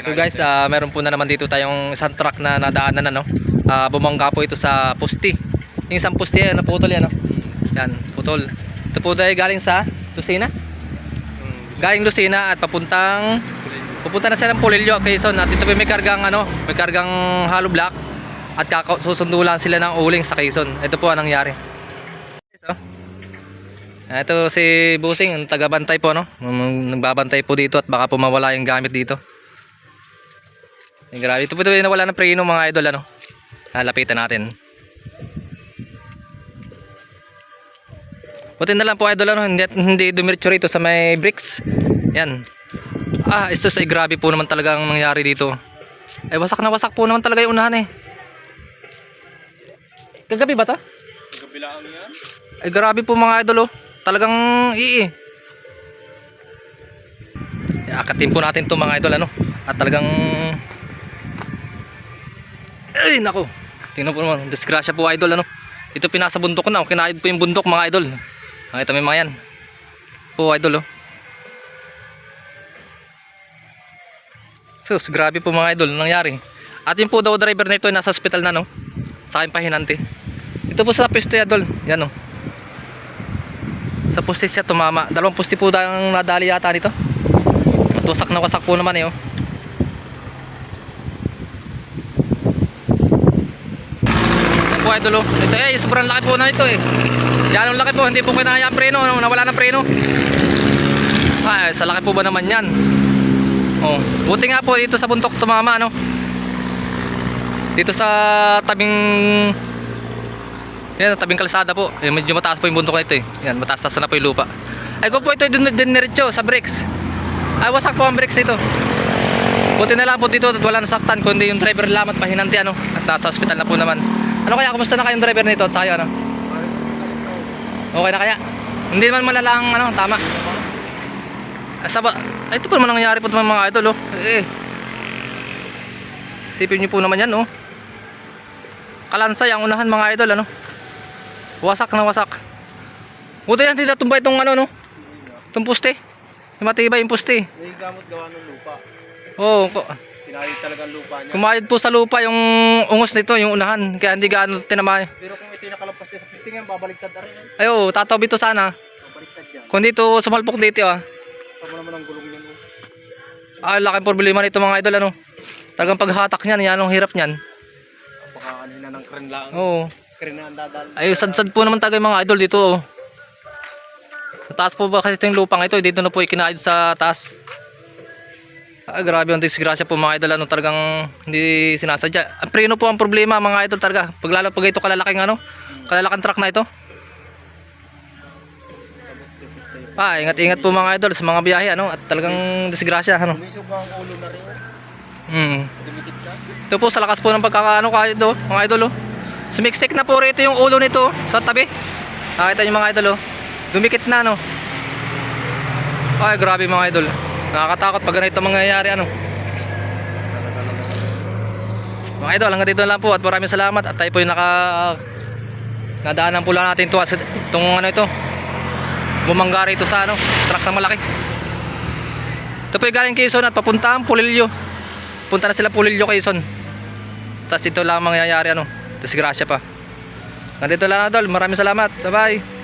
So guys, ah, meron po na naman dito tayong isang truck na nadaanan ano. Ah, bumangga po ito sa pusti. Yung isang pusti ay naputol yan, no? Yan, putol. Ito po tayo galing sa Lucena. Galing Lucena at papuntang pupunta na sila ng Pulillo, Quezon. At ito po may kargang ano, may kargang hollow block at lang sila ng uling sa Quezon. Ito po ang nangyari. So, ito si Busing, ang tagabantay po no. Nagbabantay po dito at baka po mawala yung gamit dito. Ay, grabe. Ito po ito nawala ng preno mga idol ano. Lalapitan natin. Buti na lang po idol ano, hindi, hindi dumiretso rito sa may bricks. Yan. Ah, ito ay grabe po naman talaga ang nangyari dito. Ay wasak na wasak po naman talaga yung unahan eh. Kagabi ba to? Kabilaan yan. Ay grabe po mga idol oh. Talagang ii. Akatin po natin to mga idol ano. At talagang Ay nako. Tingnan po naman, disgrasya po idol ano. Ito pinasa bundok na, oh. kinahid po yung bundok mga idol. Nakita mo mga yan. Po idol oh. Sus, grabe po mga idol, nangyari. At yung po daw driver na ito nasa hospital na no. Sa akin pa. Ito po sa pwesto idol, yan oh. Sa poste siya tumama. Dalawang poste po ang nadali yata nito. At wasak na wasak po naman eh oh. Po idol oh. Ito eh, sobrang laki po na ito eh. Yan ang laki po, hindi po kinaya ang preno, no? nawala ng preno. Ay, sa laki po ba naman yan? Oh, buti nga po dito sa buntok tumama no. Dito sa tabing yan, tabing kalsada po. Eh, medyo mataas po yung bundok na ito eh. Yan, mataas-taas na po yung lupa. Ay, kung po ito din diniretso sa bricks. Ay, wasak po ang bricks nito. Buti na lang po dito at wala nasaktan kundi yung driver lamang pahinanti ano. At nasa hospital na po naman. Ano kaya, kumusta na kayong driver nito at sa'yo ano? Okay na kaya? Hindi naman malala ang ano, tama. Saba, ay, ito po naman nangyayari po naman mga idol oh. Eh. Isipin niyo po naman yan oh. Kalansay ang unahan mga idol ano. Wasak na wasak. Buti yan, hindi natumba itong ano no. Itong puste. Matibay yung puste. May gamot gawa ng lupa. Oo, oh, Kinahit talaga ang lupa niya. kumayad po sa lupa yung ungos nito, yung unahan. Kaya hindi gaano tinamay. Pero kung ito yung nakalampas din sa pisting yan, babaliktad na rin yan. Ayo, tatabi to sana. Babaliktad yan. Kung dito sumalpok dito ah. Tama naman ang gulong niyan. oh. Ah, laking problema nito mga idol ano. Talagang paghatak niyan, yan ang hirap niyan. Baka ano na ng kren lang. Oo. Kren na ang dadal. Ay, sad-sad po naman tayo mga idol dito. Oh. Sa taas po ba kasi ito yung lupang ito, dito na po ikinayod sa taas. Ah, grabe ang disgrasya po mga idol, ano, talagang hindi sinasadya. Preno po ang problema mga idol talaga. Pag lalo pag ito kalalaking ano, kalalaking truck na ito. Ah, ingat-ingat po mga idol sa mga biyahe ano, at talagang disgrasya ano. Umisog ang ulo na rin. Mm. Ito po sa lakas po ng pagkakaano kahit do, mga idol oh. Sumiksik na po rito yung ulo nito oh, sa tabi. Nakita niyo mga idol oh. Dumikit na no. Ay grabe mga idol. Nakakatakot pag ganito mangyayari ano. Mga idol, hanggang dito lang po at maraming salamat at tayo po yung naka nadaanan po lang natin ito itong ano ito bumangga rito sa ano truck na malaki. Ito po yung galing Quezon at papuntang Pulilyo. Punta na sila Pulilyo Quezon. Tapos ito lang ang mangyayari ano? Disgrasya pa. Nandito lang idol. Maraming salamat. Bye bye